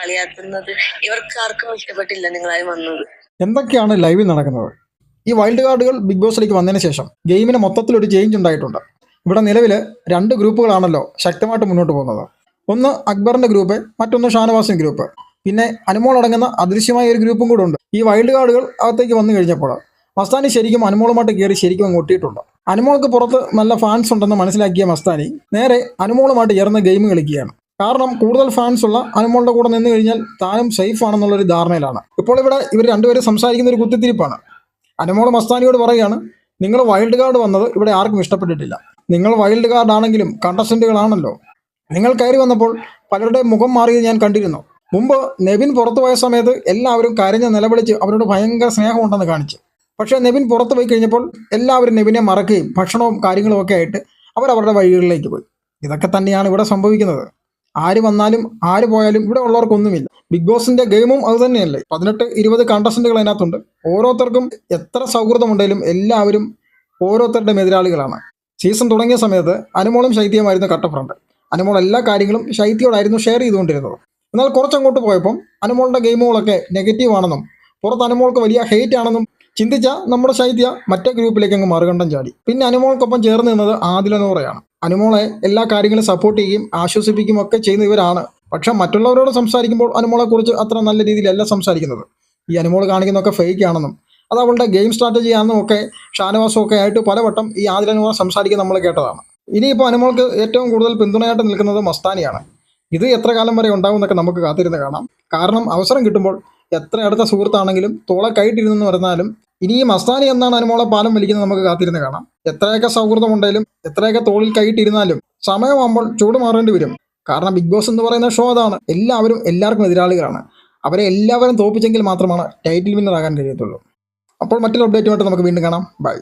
കളിയാക്കുന്നത് ഇവർക്ക് ആർക്കും ഇഷ്ടപ്പെട്ടില്ല നിങ്ങളായി വന്നത്. എന്തൊക്കെയാണ് ലൈവിൽ നടക്കുന്നത്? ഈ വൈൽഡ് കാർഡുകൾ ബിഗ് ബോസിലേക്ക് വന്നതിന് ശേഷം ഗെയിമിന് മൊത്തത്തിൽ ഒരു ചേഞ്ച് ഉണ്ടായിട്ടുണ്ട്. ഇവിടെ നിലവിൽ രണ്ട് ഗ്രൂപ്പുകളാണല്ലോ ശക്തമായിട്ട് മുന്നോട്ട് പോകുന്നത്. ഒന്ന് അക്ബറിന്റെ ഗ്രൂപ്പ് മറ്റൊന്ന് ഷാനവാസിൻ ഗ്രൂപ്പ് പിന്നെ അനുമോൾ അടങ്ങുന്ന അദൃശ്യമായ ഒരു ഗ്രൂപ്പും കൂടെ ഉണ്ട്. ഈ വൈൽഡ് കാർഡുകൾ അകത്തേക്ക് വന്നു കഴിഞ്ഞപ്പോൾ മസ്താനി ശരിക്കും അനുമോളുമായിട്ട് കയറി ശരിക്കും അങ്ങ് ഒട്ടിയിട്ടുണ്ട്. അനുമോൾക്ക് പുറത്ത് നല്ല ഫാൻസ് ഉണ്ടെന്ന് മനസ്സിലാക്കിയ മസ്താനി നേരെ അനുമോളുമായിട്ട് ചേർന്ന് ഗെയിം കളിക്കുകയാണ്. കാരണം കൂടുതൽ ഫാൻസ് ഉള്ള അനുമോളുടെ കൂടെ നിന്ന് കഴിഞ്ഞാൽ താനും സേഫ് ആണെന്നുള്ളൊരു ധാരണയിലാണ്. ഇപ്പോൾ ഇവിടെ ഇവർ രണ്ടുപേരും സംസാരിക്കുന്ന ഒരു കുത്തിത്തിരിപ്പാണ്. അനുമോൾ മസ്താനിയോട് പറയുകയാണ് നിങ്ങൾ വൈൽഡ് കാർഡ് വന്നത് ഇവിടെ ആർക്കും ഇഷ്ടപ്പെട്ടിട്ടില്ല. നിങ്ങൾ വൈൽഡ് കാർഡ് ആണെങ്കിലും കണ്ടസ്റ്റന്റുകളാണല്ലോ നിങ്ങൾ കയറി വന്നപ്പോൾ പലരുടെ മുഖം മാറിയത് ഞാൻ കണ്ടിരുന്നു. മുമ്പ് നെവിൻ പുറത്തു പോയ സമയത്ത് എല്ലാവരും കരഞ്ഞ് നിലവിളിച്ച് അവരോട് ഭയങ്കര സ്നേഹമുണ്ടെന്ന് കാണിച്ചു. പക്ഷേ നെവിൻ പുറത്തു പോയി കഴിഞ്ഞപ്പോൾ എല്ലാവരും നെവിനെ മറക്കുകയും ഭക്ഷണവും കാര്യങ്ങളും ഒക്കെ ആയിട്ട് അവരവരുടെ വഴികളിലേക്ക് പോയി. ഇതൊക്കെ തന്നെയാണ് ഇവിടെ സംഭവിക്കുന്നത്. ആര് വന്നാലും ആര് പോയാലും ഇവിടെ ഉള്ളവർക്കൊന്നുമില്ല. ബിഗ് ബോസിന്റെ ഗെയിമും അത് തന്നെയല്ലേ? പതിനെട്ട് ഇരുപത് കണ്ടസ്റ്റന്റുകൾ അതിനകത്തുണ്ട്. ഓരോരുത്തർക്കും എത്ര സൗഹൃദമുണ്ടെങ്കിലും എല്ലാവരും ഓരോരുത്തരുടെ എതിരാളികളാണ്. സീസൺ തുടങ്ങിയ സമയത്ത് അനുമോളും ശൈത്യമായിരുന്നു കട്ടഫ്രണ്ട് അനുമോൾ എല്ലാ കാര്യങ്ങളും ശൈത്യയോടായിരുന്നു ഷെയർ ചെയ്തുകൊണ്ടിരുന്നത്. എന്നാൽ കുറച്ചങ്ങോട്ട് പോയപ്പം അനുമോളുടെ ഗെയിമുകളൊക്കെ നെഗറ്റീവ് ആണെന്നും പുറത്ത് അനുമോൾക്ക് വലിയ ഹെയ്റ്റ് ആണെന്നും ചിന്തിച്ച നമ്മുടെ ശൈത്യ മറ്റേ ഗ്രൂപ്പിലേക്ക് അങ്ങ് മറുകണ്ഠം ചാടി. പിന്നെ അനുമോൾക്കൊപ്പം ചേർന്ന് നിന്നത് ആദിലനൂറയാണ്. അനുമോളെ എല്ലാ കാര്യങ്ങളും സപ്പോർട്ട് ചെയ്യുകയും ആശ്വസിപ്പിക്കുകയും ഒക്കെ ചെയ്യുന്ന ഇവരാണ്. പക്ഷെ മറ്റുള്ളവരോട് സംസാരിക്കുമ്പോൾ അനുമോളെ കുറിച്ച് അത്ര നല്ല രീതിയിലല്ല സംസാരിക്കുന്നത്. ഈ അനുമോൾ കാണിക്കുന്നതൊക്കെ ഫേക്ക് ആണെന്നും അത് അവളുടെ ഗെയിം സ്ട്രാറ്റജി ആണെന്നും ഒക്കെ ഷാനവാസും ഒക്കെ ആയിട്ട് പലവട്ടം ഈ ആദിൽ അനുമോളെ നമ്മൾ കേട്ടതാണ്. ഇനിയിപ്പോൾ അനുമോൾക്ക് ഏറ്റവും കൂടുതൽ പിന്തുണയായിട്ട് നിൽക്കുന്നത് മസ്താനിയാണ്. ഇത് എത്ര കാലം വരെ ഉണ്ടാവും എന്നൊക്കെ നമുക്ക് കാത്തിരുന്ന് കാണാം. കാരണം അവസരം കിട്ടുമ്പോൾ എത്ര അടുത്ത സുഹൃത്താണെങ്കിലും തോളെ കൈയിട്ടിരുന്നെന്ന് പറഞ്ഞാലും ഇനി ഈ മസ്താനി എന്നാണ് അനുമോളെ പാലം വലിക്കുന്നത് നമുക്ക് കാത്തിരുന്ന് കാണാം. എത്രയൊക്കെ സൗഹൃദമുണ്ടെങ്കിലും എത്രയൊക്കെ തോളിൽ കൈയിട്ടിരുന്നാലും സമയമാകുമ്പോൾ ചൂട് മാറേണ്ടി വരും. കാരണം ബിഗ് ബോസ് എന്ന് പറയുന്ന ഷോ അതാണ്. എല്ലാവരും എല്ലാവർക്കും എതിരാളികളാണ്. അവരെ എല്ലാവരും തോപ്പിച്ചെങ്കിൽ മാത്രമാണ് ടൈറ്റിൽ വിന്നർ ആകാൻ കഴിയത്തുള്ളൂ. അപ്പോൾ മറ്റൊരു അപ്ഡേറ്റുമായിട്ട് നമുക്ക് വീണ്ടും കാണാം. ബൈ